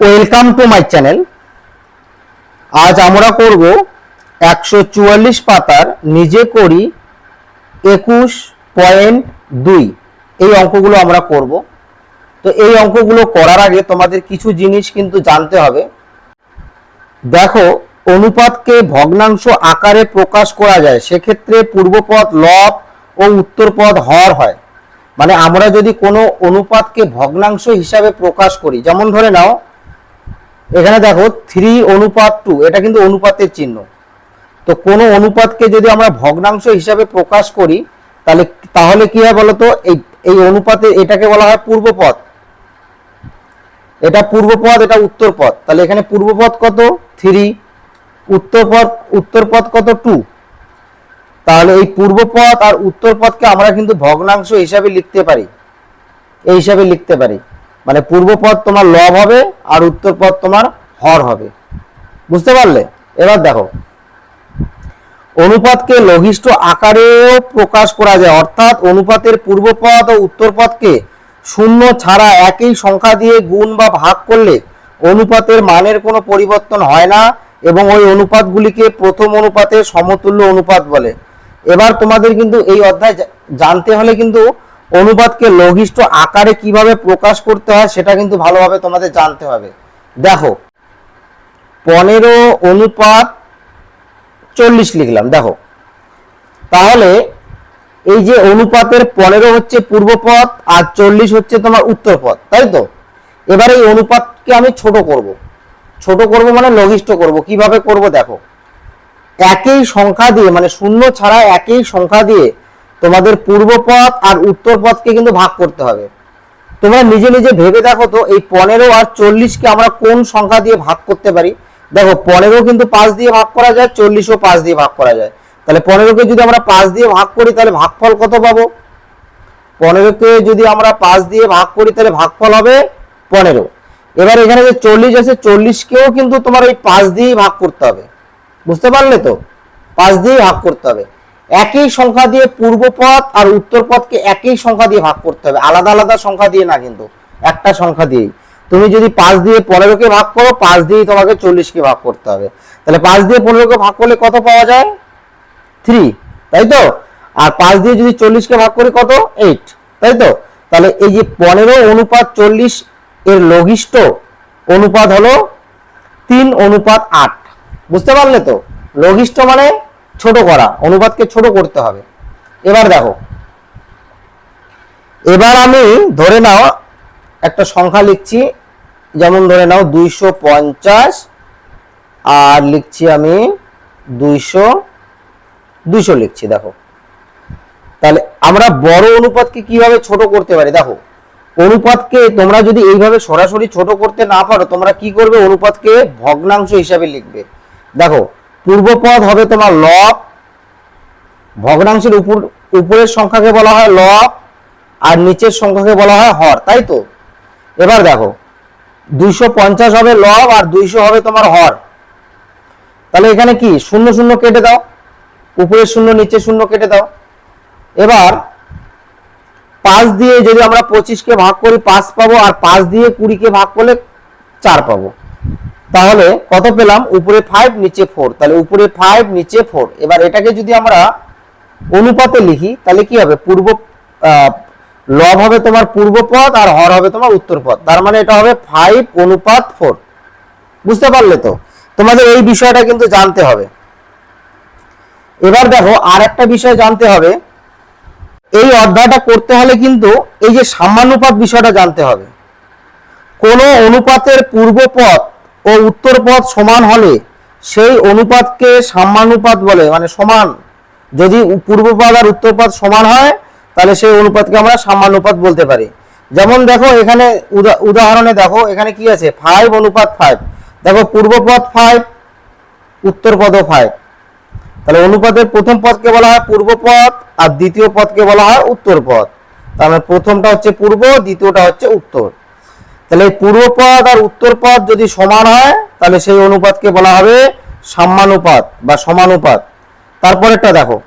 Welcome to my channel আজ আমরা করব একশো চুয়াল্লিশ পাতার নিজে করি একুশ পয়েন্ট দুই। এই অঙ্কগুলো আমরা করব। তো এই অঙ্কগুলো করার আগে তোমাদের কিছু জিনিস কিন্তু জানতে হবে। দেখো, অনুপাতকে ভগ্নাংশ আকারে প্রকাশ করা যায়, সেক্ষেত্রে পূর্বপদ লব ও উত্তরপদ হর হয়। মানে আমরা যদি কোনো অনুপাতকে ভগ্নাংশ হিসাবে প্রকাশ করি, যেমন ধরে নাও এখানে দেখো থ্রি অনুপাত টু এটা কিন্তু অনুপাতের চিহ্ন। তো কোনো অনুপাতকে যদি আমরা ভগ্নাংশ হিসাবে প্রকাশ করি, তাহলে তাহলে কি হয় বলতো? এই এই অনুপাতে এটাকে বলা হয় পূর্বপদ। এটা পূর্বপদ, এটা উত্তরপদ। তাহলে এখানে পূর্বপদ কত? থ্রি উত্তরপদ উত্তরপদ কত? টু তাহলে এই পূর্বপদ আর উত্তরপদকে আমরা কিন্তু ভগ্নাংশ হিসাবে লিখতে পারি। এই হিসাবে লিখতে পারি। মানে পূর্বপদ তোমার লব হবে আর উত্তরপদ তোমার হর হবে। বুঝতে পারলে? এবার দেখো। অনুপাতকে লঘিষ্ঠ আকারেও প্রকাশ করা যায়, অর্থাৎ অনুপাতের পূর্বপদ ও উত্তরপদকে শূন্য ছাড়া একই সংখ্যা দিয়ে গুণ বা ভাগ করলে অনুপাতের মানের কোনো পরিবর্তন হয় না এবং ওই অনুপাতগুলিকে প্রথম অনুপাতের সমতুল্য অনুপাত বলে। এবার তোমাদের কিন্তু এই অধ্যায় জানতে হলে কিন্তু অনুপাতকে লঘিষ্ঠ আকারে কীভাবে প্রকাশ করতে হয় সেটা কিন্তু ভালোভাবে তোমাদের জানতে হবে। দেখো, পনেরো অনুপাত চল্লিশ লিখলাম, দেখো। তাহলে এই যে অনুপাতের পনেরো হচ্ছে পূর্বপদ আর চল্লিশ হচ্ছে তোমার উত্তরপদ তাই তো? এবার এই অনুপাতকে আমি ছোট করব। ছোট করব মানে লঘিষ্ঠ করব। কীভাবে করব দেখো? একই সংখ্যা দিয়ে মানে শূন্য ছাড়া একই সংখ্যা দিয়ে তোমাদের পূর্বপদ আর উত্তরপদকে কিন্তু ভাগ করতে হবে। তোমরা নিজে নিজে ভেবে দেখো তো, এই পনেরো আর চল্লিশকে আমরা কোন সংখ্যা দিয়ে ভাগ করতে পারি? দেখো, পনেরো কিন্তু পাঁচ দিয়ে ভাগ করা যায় চল্লিশও পাঁচ দিয়ে ভাগ করা যায়। তাহলে পনেরোকে যদি আমরা পাঁচ দিয়ে ভাগ করি, তাহলে ভাগফল কত পাবো? পনেরোকে যদি আমরা পাঁচ দিয়ে ভাগ করি, তাহলে ভাগফল হবে পনেরো। এবার এখানে যে চল্লিশ আছে, চল্লিশকেও কিন্তু তোমার ওই পাঁচ দিয়েই ভাগ করতে হবে। বুঝতে পারলে তো? পাঁচ দিয়ে ভাগ করতে হবে। একই সংখ্যা দিয়ে পূর্বপদ আর উত্তরপদকে একই সংখ্যা দিয়ে ভাগ করতে হবে। আলাদা আলাদা সংখ্যা দিয়ে না কিন্তু, একটা সংখ্যা দিয়েই। তুমি যদি পাঁচ দিয়ে পনেরোকে ভাগ করো, পাঁচ দিয়েই তোমাকে চল্লিশকে ভাগ করতে হবে। তাহলে পাঁচ দিয়ে পনেরোকে ভাগ করলে কত পাওয়া যায়? থ্রি তাই তো? আর পাঁচ দিয়ে যদি চল্লিশকে ভাগ করি কত? এইট তাই তো? তাহলে এই যে পনেরো অনুপাত চল্লিশ এর লঘিষ্ঠ অনুপাত হলো তিন অনুপাত আট। বুঝতে পারলে তো? লঘিষ্ঠ মানে ছোট করা অনুপাতকে ছোট করতে হবে। এবার দেখো। এবার আমি ধরে নাও একটা সংখ্যা লিখছি, যেমন ধরে নাও দুইশো পঞ্চাশ, আর লিখছি আমি দুইশো দুইশো লিখছি, দেখো। তাহলে আমরা বড় অনুপাতকে কীভাবে ছোট করতে পারি? দেখো, অনুপাতকে তোমরা যদি এইভাবে সরাসরি ছোট করতে না পারো, তোমরা কি করবে? অনুপাতকে ভগ্নাংশ হিসাবে লিখবে। দেখো পূর্বপদ হবে তোমার লব ভগ্নাংশের উপর উপরের সংখ্যাকে বলা হয় লব আর নিচের সংখ্যাকে বলা হয় হর, তাই তো? এবার দেখো, দুইশো পঞ্চাশ হবে লব আর দুইশো হবে তোমার হর। তাহলে এখানে কি? শূন্য শূন্য কেটে দাও। উপরের শূন্য, নিচের শূন্য কেটে দাও। এবার পাঁচ দিয়ে যদি আমরা পঁচিশকে ভাগ করি, পাঁচ পাবো, আর পাঁচ দিয়ে কুড়িকে ভাগ করলে চার পাবো। তাহলে কত পেলাম? উপরে ফাইভ নিচে ফোর তাহলে উপরে ফাইভ নিচে ফোর এবার এটাকে যদি আমরা অনুপাতে লিখি, তাহলে কি হবে? পূর্ব লব হবে তোমার পূর্বপদ আর হর হবে তোমার উত্তরপদ তার মানে এটা হবে ফাইভ অনুপাত ফোর বুঝতে পারলে তো? তোমাদের এই বিষয়টা কিন্তু জানতে হবে। এবার দেখো আর একটা বিষয় জানতে হবে। এই অধ্যায়টা করতে হলে কিন্তু এই যে সামানুপাত বিষয়টা জানতে হবে। কোন অনুপাতের পূর্বপদ ও উত্তরপদ সমান হলে সেই অনুপাতকে সামানুপাত বলে মানে সমান। যদি পূর্বপদ আর উত্তরপদ সমান হয়, তাহলে সেই অনুপাতকে আমরা সামানুপাত বলতে পারি। যেমন দেখো, এখানে উদাহরণে দেখো, এখানে কি আছে? ফাইভ অনুপাত ফাইভ দেখো পূর্বপদ ফাইভ উত্তরপদও ফাইভ তাহলে অনুপাতের প্রথম পদকে বলা হয় পূর্বপদ আর দ্বিতীয় পদকে বলা হয় উত্তর পদ। মানে প্রথমটা হচ্ছে পূর্ব, দ্বিতীয়টা হচ্ছে উত্তর। তাহলে এই পূর্বপদ আর উত্তর পদ যদি সমান হয়, তাহলে সেই অনুপাতকে বলা হবে সাম্যানুপাত বা সমানুপাত। তারপরেরটা দেখো।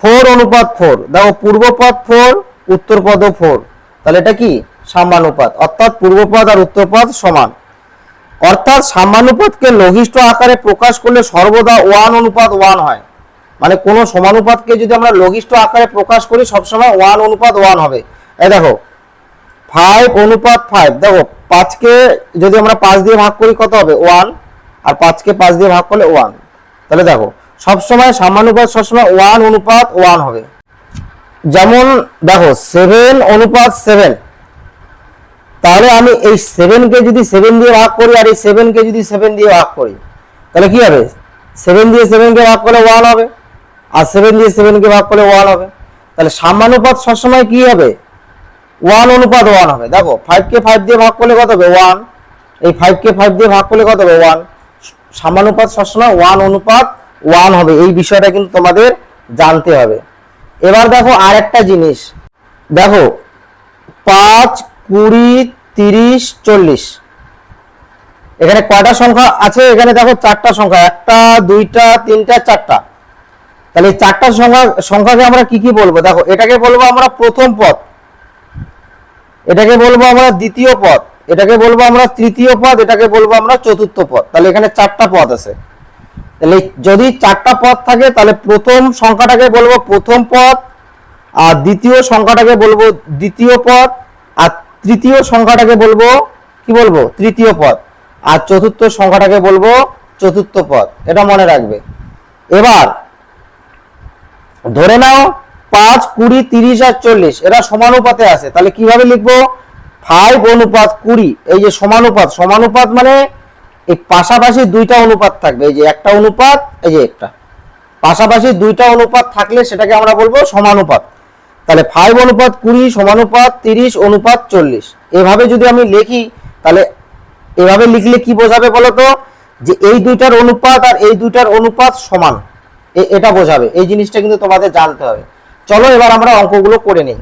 ফোর অনুপাত ফোর। দেখো পূর্বপদ ফোর উত্তর পদও ফোর। তাহলে এটা কি? সাম্যানুপাত। অর্থাৎ পূর্বপদ আর উত্তরপদ সমান। অর্থাৎ সামানুপাতকে লঘিষ্ঠ আকারে প্রকাশ করলে সর্বদা ওয়ান অনুপাত ওয়ান হয়। মানে কোনো সমানুপাতকে যদি আমরা লঘিষ্ঠ আকারে প্রকাশ করি, সবসময় ওয়ান অনুপাত ওয়ান হবে। এই দেখো ফাইভ অনুপাত ফাইভ দেখো, পাঁচকে যদি আমরা পাঁচ দিয়ে ভাগ করি, কত হবে? ওয়ান আর পাঁচকে পাঁচ দিয়ে ভাগ করলে ওয়ান তাহলে দেখো, সবসময় সামানুপাত সবসময় ওয়ান অনুপাত ওয়ান হবে। যেমন দেখো সেভেন অনুপাত সেভেন তাহলে আমি এই সেভেনকে যদি সেভেন দিয়ে ভাগ করি, আর এই সেভেনকে যদি সেভেন দিয়ে ভাগ করি, তাহলে কি হবে? সেভেন দিয়ে সেভেনকে ভাগ করলে ওয়ান হবে। আর সেভেন দিয়ে সেভেনকে ভাগ করলে ওয়ান হবে। তাহলে সামানুপাত সবসময় কি হবে? ওয়ান অনুপাত ওয়ান হবে। দেখো ফাইভ কে ফাইভ দিয়ে ভাগ করলে কত হবে? ওয়ান এই ফাইভ কে ফাইভ দিয়ে ভাগ করলে কত হবে? ওয়ান সামানুপাত সবসময় ওয়ান অনুপাত ওয়ান হবে। এই বিষয়টা কিন্তু তোমাদের জানতে হবে। এবার দেখো আর একটা জিনিস। দেখো, পাঁচ, কুড়ি, তিরিশ, চল্লিশ। এখানে কয়টা সংখ্যা আছে? এখানে দেখো চারটা সংখ্যা। একটা, দুইটা, তিনটা, চারটা। তাহলে চারটা সংখ্যা, সংখ্যাকে আমরা কি কি বলব? দেখো, এটাকে বলব আমরা প্রথম পদ এটাকে বলব আমরা দ্বিতীয় পদ। এটাকে বলব আমরা তৃতীয় পদ, এটাকে বলব আমরা চতুর্থ পদ। তাহলে এখানে চারটা পদ আছে। তাহলে যদি চারটা পদ থাকে, তাহলে প্রথম সংখ্যাটাকে বলব প্রথম পদ, আর দ্বিতীয় সংখ্যাটাকে বলব দ্বিতীয় পদ, আর তৃতীয় সংখ্যাটাকে বলব, কি বলব? তৃতীয় পদ। আর চতুর্থ সংখ্যাটাকে বলব চতুর্থ পদ। এটা মনে রাখবে। এবার ধরে নাও পাঁচ, কুড়ি, তিরিশ আর চল্লিশ, এরা সমানুপাতে আছে। তাহলে কীভাবে লিখব? ফাইভ অনুপাত কুড়ি, এই যে সমানুপাত সমানুপাত মানে এই পাশাপাশি দুইটা অনুপাত থাকবে। এই যে একটা অনুপাত, এই যে একটা। পাশাপাশি দুইটা অনুপাত থাকলে সেটাকে আমরা বলব সমানুপাত। তাহলে ফাইভ অনুপাত কুড়ি, সমানুপাত তিরিশ, অনুপাত চল্লিশ। এভাবে যদি আমি লিখি, তাহলে এভাবে লিখলে কি বোঝাবে বলতো? যে এই দুইটার অনুপাত আর এই দুইটার অনুপাত সমান। এটা বোঝাবে। এই জিনিসটা কিন্তু তোমাদের জানতে হবে। চলো এবার আমরা অঙ্কগুলো করে নিই।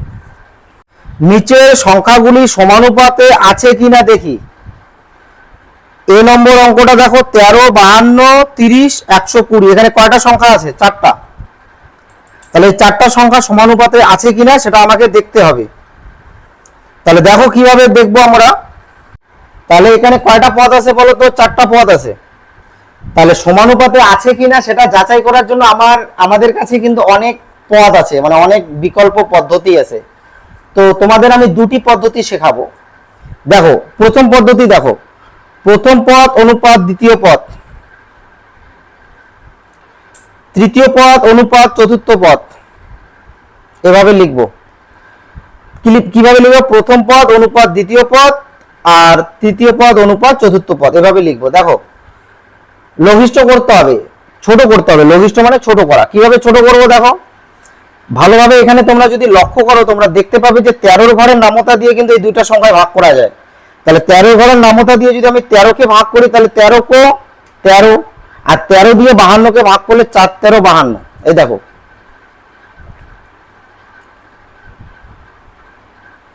নিচের সংখ্যাগুলি সমানুপাতে আছে কিনা দেখি। এ নম্বর অঙ্কটা দেখো, তেরো, বাহান্ন, তিরিশ, একশো কুড়ি। এখানে কয়টা সংখ্যা আছে? চারটা। তাহলে চারটা সংখ্যা সমানুপাতে আছে কিনা সেটা আমাকে দেখতে হবে। তাহলে দেখো কীভাবে দেখব আমরা। তাহলে এখানে কয়টা পদ আছে বলো তো? চারটা পদ আছে। তাহলে সমানুপাতে আছে কিনা সেটা যাচাই করার জন্য আমার আমাদের কাছে কিন্তু অনেক পদ আছে মানে অনেক বিকল্প পদ্ধতি আছে। তো তোমাদের আমি দুটি পদ্ধতি শেখাবো। দেখো, প্রথম পদ্ধতি দেখো। প্রথম পদ অনুপাত, দ্বিতীয় পদ তৃতীয় পদ অনুপাত, চতুর্থ পদ এভাবে লিখব। কীভাবে লিখব? প্রথম পদ অনুপাত, দ্বিতীয় পদ আর তৃতীয় পদ অনুপাত, চতুর্থ পদ এভাবে লিখব। দেখো, লঘিষ্ঠ করতে হবে, ছোট করতে হবে। লঘিষ্ঠ মানে ছোট করা। কীভাবে ছোট করব দেখো? ভালোভাবে এখানে তোমরা যদি লক্ষ্য করো, তোমরা দেখতে পাবে যে তেরোর ঘরের নামতা দিয়ে কিন্তু এই দুইটা সংখ্যায় ভাগ করা যায়। তাহলে তেরো ঘরের নামতা দিয়ে যদি আমি তেরোকে ভাগ করি, তাহলে তেরো কো তেরো, আর তেরো দিয়ে বাহান্নকে ভাগ করলে চার তেরো বাহান্ন। এই দেখো।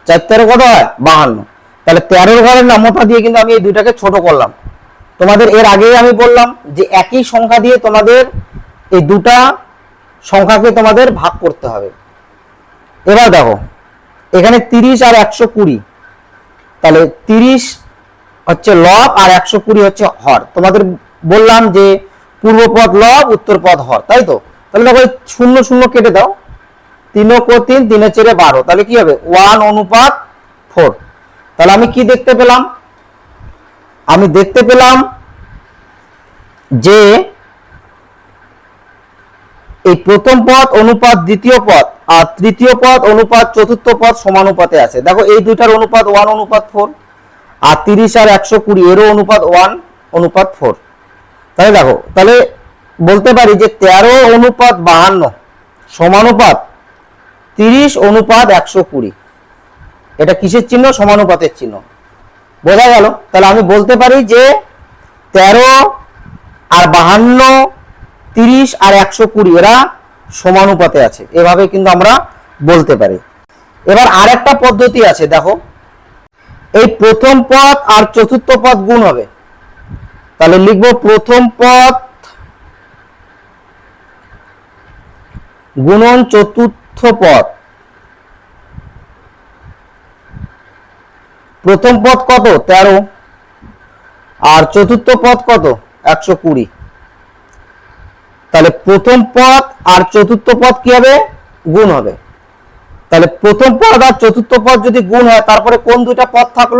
চার তেরো কত হয়? বাহান্ন। তাহলে তেরোর ঘরের নামতা দিয়ে কিন্তু আমি এই দুইটাকে ছোট করলাম। তোমাদের এর আগেই আমি বললাম যে একই সংখ্যা দিয়ে তোমাদের এই দুটা সংখ্যাকে তোমাদের ভাগ করতে হবে। এবার দেখো, এখানে তিরিশ আর একশো কুড়ি। তাহলে তিরিশ হচ্ছে লব আর একশো কুড়ি হচ্ছে হর। তোমাদের বললাম যে পূর্ব পদ লব উত্তর পদ হর, তাই তো? তাহলে দেখো শূন্য শূন্য কেটে দাও। তিন কো তিন, তিনে চেরে বারো। তাহলে কি হবে? ওয়ান অনুপাত ফোর। তাহলে আমি কি দেখতে পেলাম? আমি দেখতে পেলাম যে এই প্রথম পদ, অনুপাত দ্বিতীয় পদ আর তৃতীয় পদ, অনুপাত চতুর্থ পদ সমানুপাতে আছে। দেখো, এই দুইটার অনুপাত ওয়ান অনুপাত ফোর আর তিরিশ আর একশো কুড়ি, এরও অনুপাত ওয়ান অনুপাত ফোর তাহলে দেখো, তাহলে বলতে পারি যে তেরো অনুপাত বাহান্ন সমানুপাত তিরিশ অনুপাত একশো কুড়ি। এটা কিসের চিহ্ন? সমানুপাতের চিহ্ন। বোঝা গেল? তাহলে আমি বলতে পারি যে তেরো আর বাহান্ন তিরিশ আর একশো কুড়ি, এরা সমানুপাতে আছে। এভাবে কিন্তু আমরা বলতে পারি। এবার আরেকটা পদ্ধতি আছে, দেখো। এই প্রথম পদ আর চতুর্থ পদ গুণ হবে। তাহলে লিখব প্রথম পদ গুণন চতুর্থ পদ প্রথম পদ কত? তেরো। আর চতুর্থ পদ কত? একশো কুড়ি। তাহলে প্রথম পদ আর চতুর্থ পদ কি হবে? গুণ হবে। তাহলে প্রথম পদ আর চতুর্থ পদ যদি গুণ হয়, তারপরে কোন দুইটা পদ থাকল?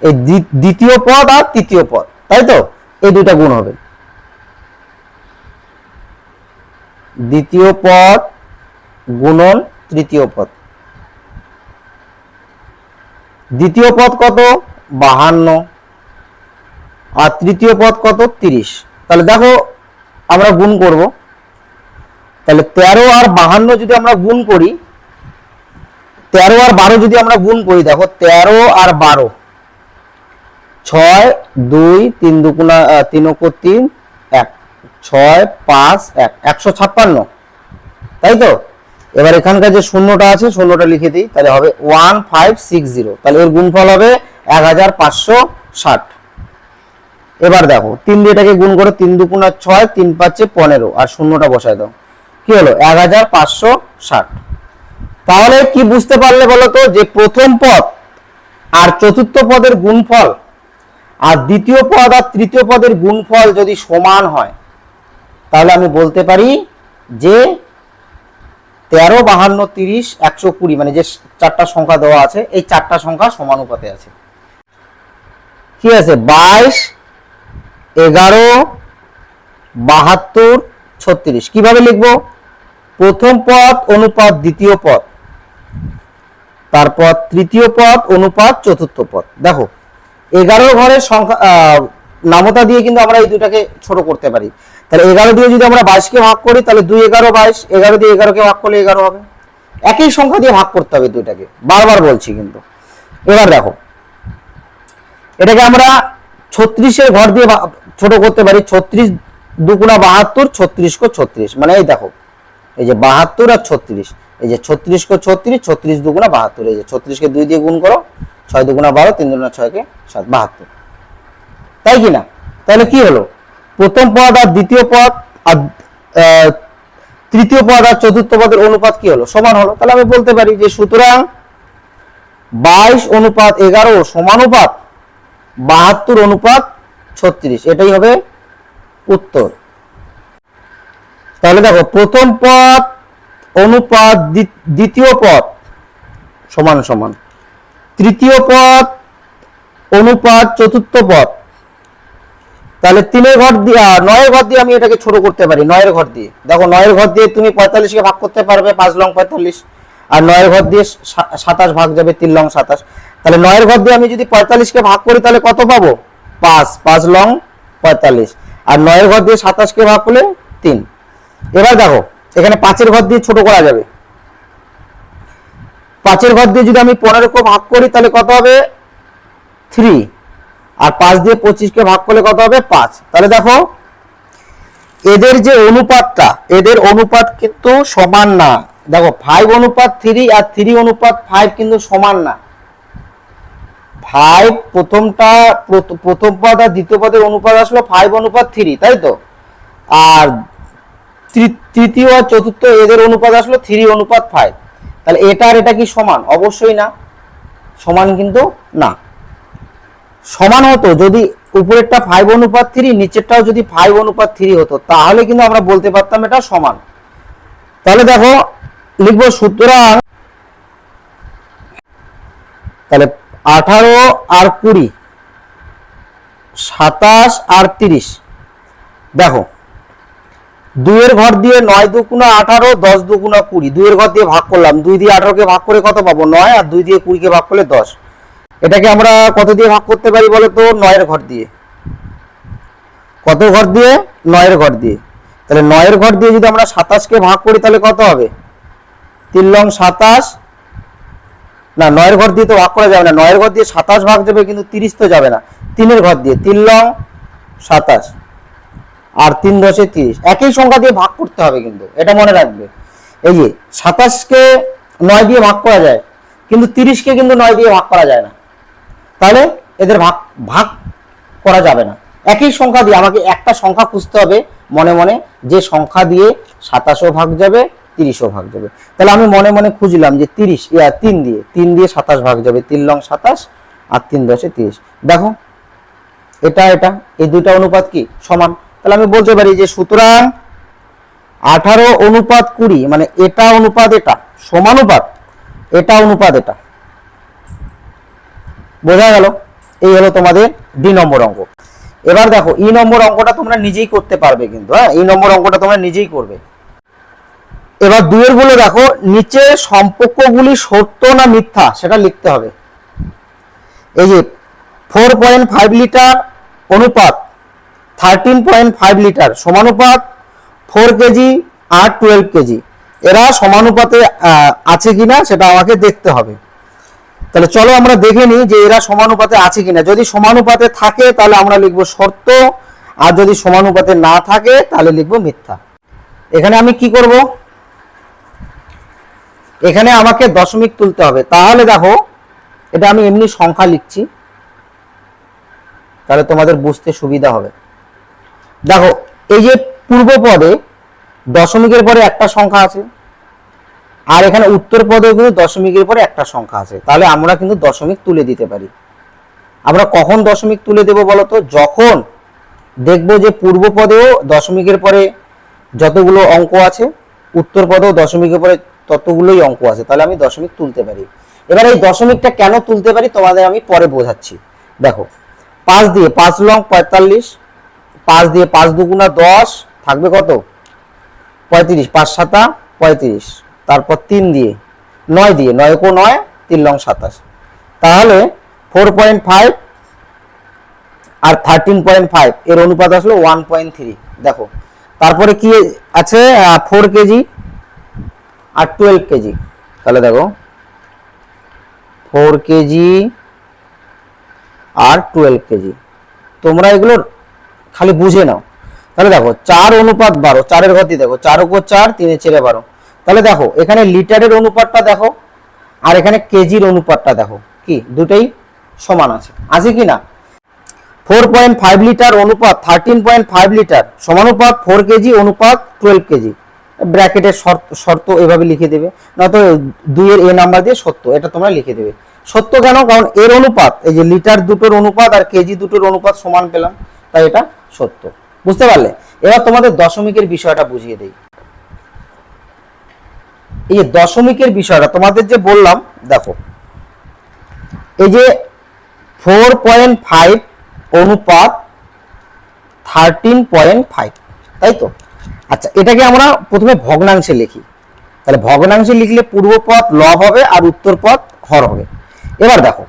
এই দ্বিতীয় পদ আর তৃতীয় পদ, তাই তো? এই দুইটা গুণ হবে। দ্বিতীয় পদ গুণন তৃতীয় পদ। দ্বিতীয় পদ কত? বাহান্ন। আর তৃতীয় পদ কত? তিরিশ। তাহলে দেখো আমরা গুণ করব। তাহলে তেরো আর বাহান্ন যদি আমরা গুণ করি তেরো আর বারো যদি আমরা গুণ করি দেখো তেরো আর বারো ছয় দুই তিন আহ, তিন অক্ষ তিন এক ছয় পাঁচ এক একশো ছাপ্পান্ন। তাই তো? এবার এখানকার যে শূন্যটা আছে শূন্যটা লিখে দিই তাহলে হবে ওয়ান ফাইভ সিক্স জিরো। তাহলে এর গুণফল হবে এক হাজার পাঁচশো ষাট। এবার দেখো, তিন দিয়ে এটাকে গুণ করে তিন দুগুণা ছয়, তিন পাঁচে পনেরো, আর শূন্যটা বসায় দাও। কি হলো? এক হাজার পাঁচশো ষাট। তাহলে কি বুঝতে পারলে বলো তো, যে প্রথম পদ আর চতুর্থ পদের গুণফল আর দ্বিতীয় পদ আর তৃতীয় পদের গুণফল যদি সমান হয়, তাহলে আমি বলতে পারি যে তেরো, বাহান্ন, তিরিশ, একশো কুড়ি মানে যে চারটা সংখ্যা দেওয়া আছে, এই চারটা সংখ্যা সমানুপাতে আছে। কি আছে? বাইশ এগারো, বাহাত্তর, ছত্রিশ। কীভাবে লিখব? প্রথম পদ, অনুপাত, দ্বিতীয় পদ। তারপর তৃতীয় পদ, অনুপাত, চতুর্থ পদ। দেখো, এগারো ঘরের সংখ্যা নামতা দিয়ে কিন্তু আমরা এই দুটাকে ছোট করতে পারি। তাহলে এগারো দিয়ে যদি আমরা বাইশকে ভাগ করি, তাহলে দুই এগারো বাইশ, এগারো দিয়ে এগারোকে ভাগ করলে এগারো হবে। একই সংখ্যা দিয়ে ভাগ করতে হবে দুইটাকে। বারবার বলছি কিন্তু। এবার দেখো, এটাকে আমরা ছত্রিশের ঘর দিয়ে ছোট করতে পারি ছত্রিশ দুগুণা বাহাত্তর, ছত্রিশ কো ছত্রিশ। মানে এই দেখো, এই যে বাহাত্তর আর ছত্রিশ, এই যে ছত্রিশ কো ছত্রিশ ছত্রিশ দুগুণা বাহাত্তর, এই যে ছত্রিশকে দুই দিয়ে গুণ করো, ছয় দুগুণা বারো, তিন দুগুণা ছয়কে সাত, বাহাত্তর। তাই কি না? তাহলে কি হলো? প্রথম পদ আর দ্বিতীয় পদ আর তৃতীয় পদ আর চতুর্থ পদের অনুপাত কি হলো? সমান হলো। তাহলে আমি বলতে পারি যে সুতরাং বাইশ অনুপাত এগারো সমানুপাত বাহাত্তর অনুপাত ছত্রিশ, এটাই হবে উত্তর। তাহলে দেখো, প্রথম পদ, অনুপাত, দ্বি- দ্বিতীয় পদ, সমান সমান। তৃতীয় পদ, অনুপাত, চতুর্থ পদ। তাহলে তিনের ঘর দিয়ে নয়ের ঘর দিয়ে আমি এটাকে ছোট করতে পারি, নয়ের ঘর দিয়ে। দেখো, নয়ের ঘর দিয়ে তুমি পঁয়তাল্লিশকে ভাগ করতে পারবে, পাঁচ লং পঁয়তাল্লিশ। আর নয়ের ঘর দিয়ে সাতাশ ভাগ যাবে, তিন লং সাতাশ। তাহলে নয়ের ঘর দিয়ে আমি যদি পঁয়তাল্লিশকে ভাগ করি, তাহলে কত পাবো? পাঁচ পাঁচ লং পঁয়তাল্লিশ। আর নয়ের ঘর দিয়ে সাতাশকে ভাগ করলে তিন। এবার দেখো, এখানে পাঁচের ঘর দিয়ে ছোট করা যাবে। পাঁচের ঘর দিয়ে যদি আমি পনেরোকে ভাগ করি, তাহলে কত হবে? থ্রি। আর পাঁচ দিয়ে পঁচিশকে ভাগ করলে কত হবে? পাঁচ। তাহলে দেখো, এদের যে অনুপাতটা, এদের অনুপাত কিন্তু সমান না। দেখো ফাইভ অনুপাত থ্রি আর থ্রি অনুপাত ফাইভ কিন্তু সমান না। ফাইভ প্রথমটা, প্রথ- প্রথম পদ আর দ্বিতীয় পদের অনুপাত আসলো ফাইভ অনুপাত থ্রি তাই তো? আর তৃতীয় আর চতুর্থ এদের অনুপাত আসলো থ্রি অনুপাত ফাইভ তাহলে এটা আর এটা কি সমান? অবশ্যই না। সমান কিন্তু না। সমান হতো যদি উপরেরটা ফাইভ অনুপাত থ্রি নিচেরটাও যদি ফাইভ অনুপাত থ্রি হতো, তাহলে কিন্তু আমরা বলতে পারতাম এটা সমান। তাহলে দেখো, লিখব সুতরাং, তাহলে আঠারো আর কুড়ি, সাতাশ আর তিরিশ। দেখো, দুইয়ের ঘর দিয়ে নয় দুগুণা আঠারো, দশ দুগুণা কুড়ি। দুইয়ের ঘর দিয়ে ভাগ করলাম। দুই দিয়ে আঠারোকে ভাগ করে কত পাবো? নয় আর দুই দিয়ে কুড়িকে ভাগ করলে দশ। এটাকে আমরা কত দিয়ে ভাগ করতে পারি বলো তো নয়ের ঘর দিয়ে। কত ঘর দিয়ে? নয়ের ঘর দিয়ে। তাহলে নয়ের ঘর দিয়ে যদি আমরা সাতাশকে ভাগ করি তাহলে কত হবে? তিন লং সাতাশ না, নয়ের ঘর দিয়ে তো ভাগ করা যাবে না। নয়ের ঘর দিয়ে সাতাশ ভাগ যাবে, কিন্তু তিরিশ তো যাবে না। তিনের ঘর দিয়ে, তিন লং, সাতাশ। আর তিন দশে তিরিশ। একই সংখ্যা দিয়ে ভাগ করতে হবে কিন্তু, এটা মনে রাখবে। এই যে, সাতাশকে নয় দিয়ে ভাগ করা যায়, কিন্তু তিরিশকে কিন্তু নয় দিয়ে ভাগ করা যায় না। তাহলে এদের ভাগ ভাগ করা যাবে না। একই সংখ্যা দিয়ে আমাকে একটা সংখ্যা খুঁজতে হবে মনে মনে, যে সংখ্যা দিয়ে সাতাশও ভাগ যাবে তিরিশও ভাগ যাবে। তাহলে আমি মনে মনে খুঁজলাম যে তিরিশ ইয়া তিন দিয়ে তিন দিয়ে সাতাশ ভাগ যাবে, তিন লং সাতাশ আর তিন দশে তিরিশ। দেখো, এটা এটা, এই দুইটা অনুপাত কি? সমান। তাহলে আমি বলতে পারি যে সুতরাং আঠারো অনুপাত কুড়ি মানে এটা অনুপাত এটা সমানুপাত এটা অনুপাত এটা। বোঝা গেল? এই হলো তোমাদের ডি নম্বর অঙ্ক। এবার দেখো, ই নম্বর অঙ্কটা তোমরা নিজেই করতে পারবে কিন্তু হ্যাঁ? এই নম্বর অঙ্কটা তোমরা নিজেই করবে। এবার দুয়েরগুলো দেখো, নিচে সম্পর্কগুলি সত্য না মিথ্যা, সেটা লিখতে হবে। এই যে ফোর পয়েন্ট ফাইভ লিটার অনুপাত থার্টিন পয়েন্ট ফাইভ লিটার সমানুপাত ফোর কেজি আর টুয়েলভ কেজি এরা সমানুপাতে আছে কিনা সেটা আমাকে দেখতে হবে। তাহলে চলো আমরা দেখে নিই যে এরা সমানুপাতে আছে কিনা। যদি সমানুপাতে থাকে, তাহলে আমরা লিখব সত্য। আর যদি সমানুপাতে না থাকে, তাহলে লিখব মিথ্যা। এখানে আমি কি করব? এখানে আমাকে দশমিক তুলতে হবে। তাহলে দেখো, এটা আমি এমনি সংখ্যা লিখছি। তাহলে তোমাদের বুঝতে সুবিধা হবে। দেখো, এই যে পূর্ব পদে দশমিকের পরে একটা সংখ্যা আছে, আর এখানে উত্তর পদেও কিন্তু দশমিকের পরে একটা সংখ্যা আছে। তাহলে আমরা কিন্তু দশমিক তুলে দিতে পারি। আমরা কখন দশমিক তুলে দেব বলতো যখন দেখব যে পূর্ব পদেও দশমিকের পরে যতগুলো অঙ্ক আছে, উত্তর পদেও দশমিকের পরে ততগুলোই অঙ্ক আছে, তাহলে আমি দশমিক তুলতে পারি। এবার এই দশমিকটা কেন তুলতে পারি তোমাদের আমি পরে বোঝাচ্ছি। দেখো, পাঁচ দিয়ে পাঁচ লং পঁয়তাল্লিশ, পাঁচ দিয়ে পাঁচ দুগুণা দশ, থাকবে কত? পঁয়ত্রিশ, পাঁচ সাতা, পঁয়ত্রিশ। তারপর তিন দিয়ে, নয় দিয়ে, নয় কো নয়, তিন লং সাতাশ। তাহলে ফোর পয়েন্ট ফাইভ আর থার্টিন পয়েন্ট ফাইভ এর অনুপাত আসলো ওয়ান পয়েন্ট থ্রি দেখো, তারপরে কি আছে? ফোর কেজি আর টুয়েলভ কেজি। তাহলে দেখো ফোর কেজি আর টুয়েলভ কেজি। তোমরা এগুলোর খালি বুঝে নাও। তাহলে দেখো, চার অনুপাত বারো, চারের গতি দেখো, চার উপর চার তিনে চেরে বারো। তাহলে দেখো, এখানে লিটারের অনুপাতটা দেখো, আর এখানে কেজির অনুপাতটা দেখো। কি? দুটোই সমান আছে। আছে কি না? ফোর পয়েন্ট ফাইভ লিটার অনুপাত থার্টিন পয়েন্ট ফাইভ লিটার সমানুপাত ফোর কেজি, অনুপাত টুয়েলভ কেজি। ব্র্যাকেটের শর্ত এভাবে লিখে দেবে। নয়তো দুইয়ের এ নাম্বার দিয়ে সত্য, এটা তোমরা লিখে দেবে। সত্য কেন? কারণ এর অনুপাত, এই যে লিটার দুটোর অনুপাত আর কেজি দুটোর অনুপাত সমান পেলাম, তাই এটা সত্য। বুঝতে পারলে? এবার তোমাদের দশমিকের বিষয়টা বুঝিয়ে দেই। এই যে দশমিকের বিষয়টা, তোমাদের যে বললাম, দেখো, এই যে ফোর পয়েন্ট ফাইভ অনুপাত থার্টিন পয়েন্ট ফাইভ, তাই তো? আচ্ছা এটাকে আমরা প্রথমে ভগ্নাংশে লিখি। তাহলে ভগ্নাংশে লিখলে পূর্ব পথ লব হবে আর উত্তর পথ হর হবে। এবার দেখো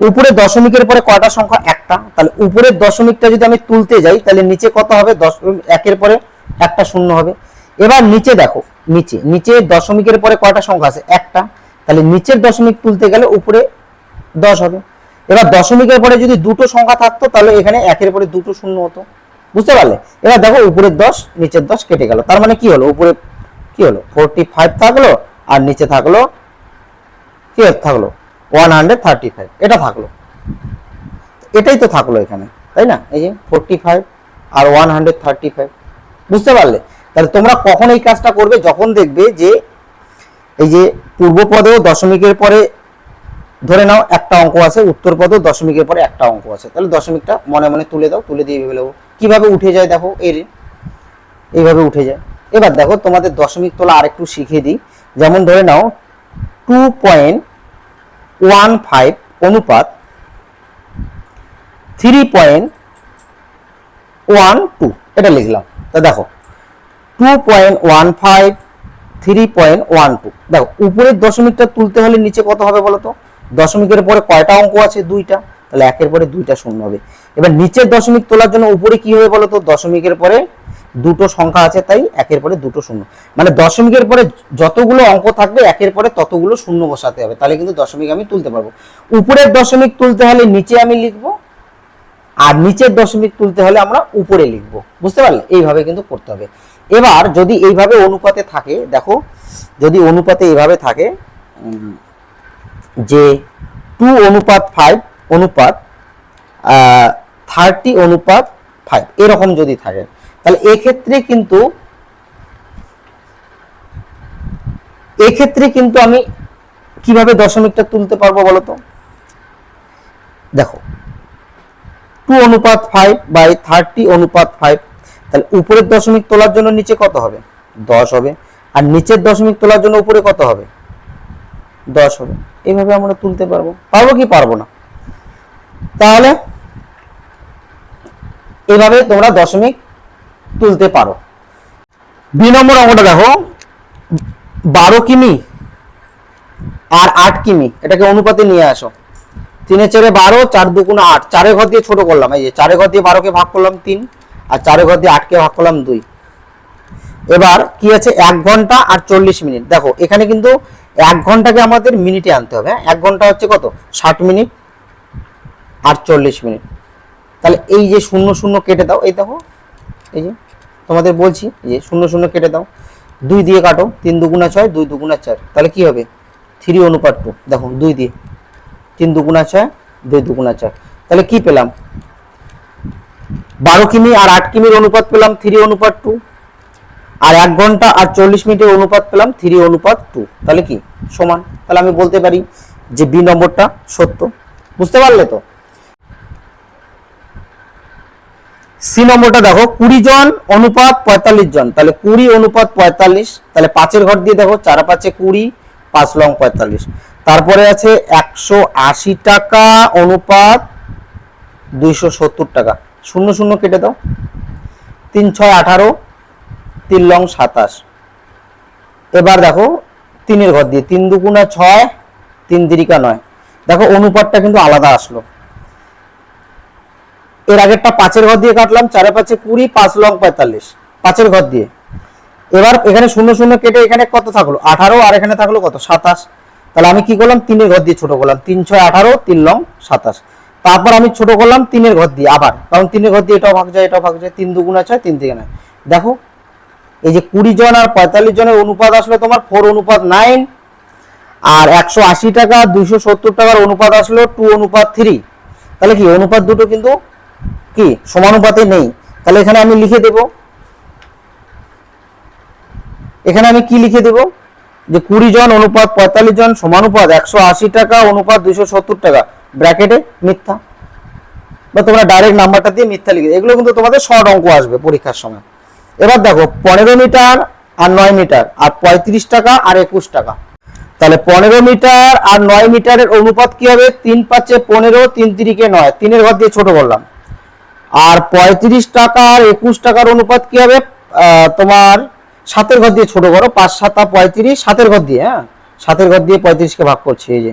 উপরে দশমিকের পরে কয়টা সংখ্যা? একটা। তাহলে উপরের দশমিকটা যদি আমি তুলতে যাই, তাহলে নিচে কত হবে? দশ একের পরে একটা শূন্য হবে। এবার নিচে দেখো, নিচে নিচে দশমিকের পরে কয়টা সংখ্যা আছে? একটা। তাহলে নিচের দশমিক তুলতে গেলে উপরে দশ হবে। এবার দশমিকের পরে যদি দুটো সংখ্যা থাকতো, তাহলে এখানে একের পরে দুটো শূন্য হতো। বুঝতে পারলে? এবার দেখো উপরের দশ, নিচের দশ কেটে গেল। তার মানে কি হলো? উপরে কি হলো? ফোরটি ফাইভ থাকল আর নিচে থাকল কি থাকল। ওয়ান হান্ড্রেড থার্টি ফাইভ এটা থাকল। এটাই তো থাকল এখানে, তাই না? এই যে ফোরটি ফাইভ আর ওয়ান হান্ড্রেড থার্টি ফাইভ বুঝতে পারলে? তাহলে তোমরা কখন এই কাজটা করবে? যখন দেখবে যে এই যে পূর্ব পদেও দশমিকের পরে ধরে নাও একটা অঙ্ক আছে, উত্তর পদেও দশমিকের পরে একটা অঙ্ক আছে। তাহলে দশমিকটা মনে মনে তুলে দাও, তুলে দিয়ে ভেবে নেব কীভাবে উঠে যায় দেখো, এর, এইভাবে উঠে যায়। এবার দেখো, তোমাদের দশমিক তোলা আরেকটু শিখিয়ে দিই। যেমন ধরে নাও টু পয়েন্ট ওয়ান ফাইভ অনুপাত থ্রি পয়েন্ট ওয়ান টু এটা লিখলাম। তা দেখো two point one five three point one two দেখো, উপরের দশমিকটা তুলতে হলে নিচে কত হবে বলো তো? দশমিকের পরে কয়টা অঙ্ক আছে? দুইটা। তাহলে একের পরে দুইটা শূন্য হবে। এবার নিচের দশমিক তোলার জন্য উপরে কি হবে বলো তো দশমিকের পরে দুটো সংখ্যা আছে, তাই একের পরে দুটো শূন্য। মানে দশমিকের পরে যতগুলো অঙ্ক থাকবে, একের পরে ততগুলো শূন্য বসাতে হবে। তাহলে কিন্তু দশমিক আমি তুলতে পারব। উপরের দশমিক তুলতে হলে নিচে আমি লিখব, আর নিচের দশমিক তুলতে হলে আমরা উপরে লিখব। বুঝতে পারলে? এইভাবে কিন্তু করতে হবে। এবার যদি এইভাবে অনুপাতে থাকে, দেখো, যদি অনুপাতে এইভাবে থাকে যে টু অনুপাত ফাইভ অনুপাত থার্টি অনুপাত ফাইভ এরকম যদি থাকে, তাহলে এক্ষেত্রে কিন্তু এক্ষেত্রে কিন্তু আমি কীভাবে দশমিকটা তুলতে পারব বলতো? দেখো টু অনুপাত ফাইভ বাই থার্টি অনুপাত ফাইভ তাহলে উপরের দশমিক তোলার জন্য নিচে কত হবে? দশ হবে। আর নিচের দশমিক তোলার জন্য উপরে কত হবে? দশ হবে। এইভাবে আমরা তুলতে পারব। পারব কি? পারব না। তাহলে এভাবে তোমরা দশমিক তুলতে পারো। দুই নম্বর অঙ্কটা দেখো। বারো কিমি আর আট কিমি। এটাকে অনুপাতে নিয়ে আসো। তিনে চারে বারো, চার দুগুণ আট। চারে ঘর দিয়ে ছোট করলাম। এই যে চারে ঘর দিয়ে বারোকে ভাগ করলাম তিন আর চারে ঘর দিয়ে আটকে ভাগ করলাম দুই। এবার কি আছে? এক ঘণ্টা আর চল্লিশ মিনিট। দেখো, এখানে কিন্তু এক ঘন্টাকে আমাদের মিনিটে আনতে হবে হ্যাঁ? এক ঘণ্টা হচ্ছে কত? ষাট মিনিট আর চল্লিশ মিনিট। তাহলে এই যে শূন্য শূন্য কেটে দাও, এই দেখো, এই যে তোমাদের বলছি যে শূন্য শূন্য কেটে দাও। দুই দিয়ে কাটো, তিন দুগুণা ছয়, দুই দুগুণা চার। তাহলে কি হবে? থ্রি অনুপাত টু, দেখো, দুই দিয়ে। তিন দুগুণা ছয়, দুই দুগুণা চার। তাহলে কি পেলাম? বারো কিমি আর আট কিমির অনুপাত পেলাম, থ্রি অনুপাত টু। আর এক ঘণ্টা আর চল্লিশ মিনিটের অনুপাত পেলাম থ্রি অনুপাত টু তাহলে কি? সমান। তাহলে আমি বলতে পারি যে বি নম্বরটা সত্য। বুঝতে পারলে তো? সি নম্বরটা দেখো, কুড়ি জন অনুপাত পঁয়তাল্লিশ জন। তাহলে কুড়ি অনুপাত পঁয়তাল্লিশ, তাহলে পাঁচের ঘর দিয়ে দেখো, চার পাঁচে কুড়ি, পাঁচ লং পঁয়তাল্লিশ। তারপরে আছে একশো আশি টাকা অনুপাত দুইশো সত্তর টাকা। শূন্য শূন্য কেটে দাও। তিন ছয় আঠারো তিন লং সাতাশ। এবার দেখো, তিনের ঘর দিয়ে, তিন দুগুণা ছয়, তিন তিরিকা নয়। দেখো, অনুপাতটা কিন্তু আলাদা আসলো। এর আগেরটা পাঁচের ঘর দিয়ে কাটলাম, চারে পাঁচে কুড়ি, পাঁচ লং পঁয়তাল্লিশ। পাঁচের ঘর দিয়ে। এবার এখানে শূন্য শূন্য কেটে এখানে কত থাকল? আঠারো, আর এখানে থাকল কত? সাতাশ। তাহলে আমি কি করলাম? তিনের ঘর দিয়ে ছোট করলাম। তিন ছয় আঠারো, তিন লং সাতাশ। তারপর আমি ছোট করলাম তিনের ঘর দিয়ে আবার। কারণ তিনের ঘর দিয়ে এটাও ভাগ যায়, এটাও ভাগ যায়, তিন দুগুণা ছয়, তিন থেকে নয়। দেখো এই যে কুড়ি জন আর পঁয়তাল্লিশ জনের অনুপাত আসলে তোমার ফোর অনুপাত নাইন আর একশো আশি টাকা, দুইশো সত্তর টাকার অনুপাত আসলো টু অনুপাত থ্রি তাহলে কি, অনুপাত দুটো কিন্তু কি, সমানুপাতে নেই। তাহলে এখানে আমি লিখে দেব। এখানে আমি কি লিখে দেব? যে কুড়ি জন অনুপাত পঁয়তাল্লিশ জন, সমানুপাত একশো আশি টাকা, অনুপাত দুইশো সত্তর টাকা। ব্র্যাকেটে মিথ্যা। বা তোমরা ডাইরেক্ট নাম্বারটা দিয়ে মিথ্যা লিখে। এগুলো কিন্তু তোমাদের শর্ট অঙ্ক আসবে পরীক্ষার সময়। এবার দেখো, পনেরো মিটার আর নয় মিটার, আর পঁয়ত্রিশ টাকা আর একুশ টাকা। তাহলে পনেরো মিটার আর নয় মিটারের অনুপাত কি হবে? তিন পাঁচে পনেরো, তিন তিরিকে নয়, তিনের ঘর দিয়ে ছোট করলাম আর পঁয়ত্রিশ টাকা আর একুশ টাকার অনুপাত কি হবে? তোমার সাতের ঘর দিয়ে ছোট করো, পাঁচ সাতা পঁয়ত্রিশ, সাতের ঘর দিয়ে হ্যাঁ? সাতের ঘর দিয়ে পঁয়ত্রিশকে ভাগ করছি, এই যে,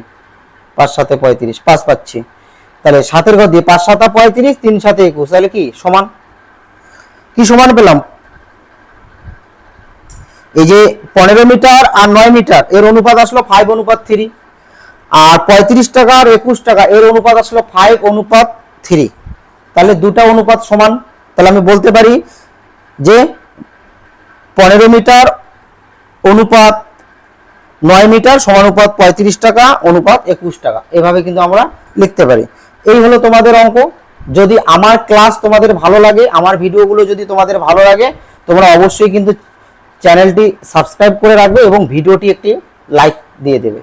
পাঁচ সাথে পঁয়ত্রিশ, পাঁচ পাচ্ছি। তাহলে সাতের ঘর দিয়ে পাঁচ সাতা পঁয়ত্রিশ, তিন সাথে একুশ, তাহলে কি? সমান? কি সমান পেলাম? এই যে পনেরো মিটার আর নয় মিটার, এর অনুপাত আসলো ফাইভ অনুপাত থ্রি আর পঁয়ত্রিশ টাকা আর একুশ টাকা, এর অনুপাত আসলো ফাইভ অনুপাত থ্রি তাহলে দুটা অনুপাত সমান। তাহলে আমি বলতে পারি যে পনেরো মিটার অনুপাত নয় মিটার সমানুপাত পঁয়ত্রিশ টাকা, অনুপাত একুশ টাকা। এভাবে কিন্তু আমরা লিখতে পারি। এই হলো তোমাদের অঙ্ক। যদি আমার ক্লাস তোমাদের ভালো লাগে, আমার ভিডিওগুলো যদি তোমাদের ভালো লাগে, তোমরা অবশ্যই কিন্তু চ্যানেলটি সাবস্ক্রাইব করে রাখবে এবং ভিডিওটি একটি লাইক দিয়ে দেবে।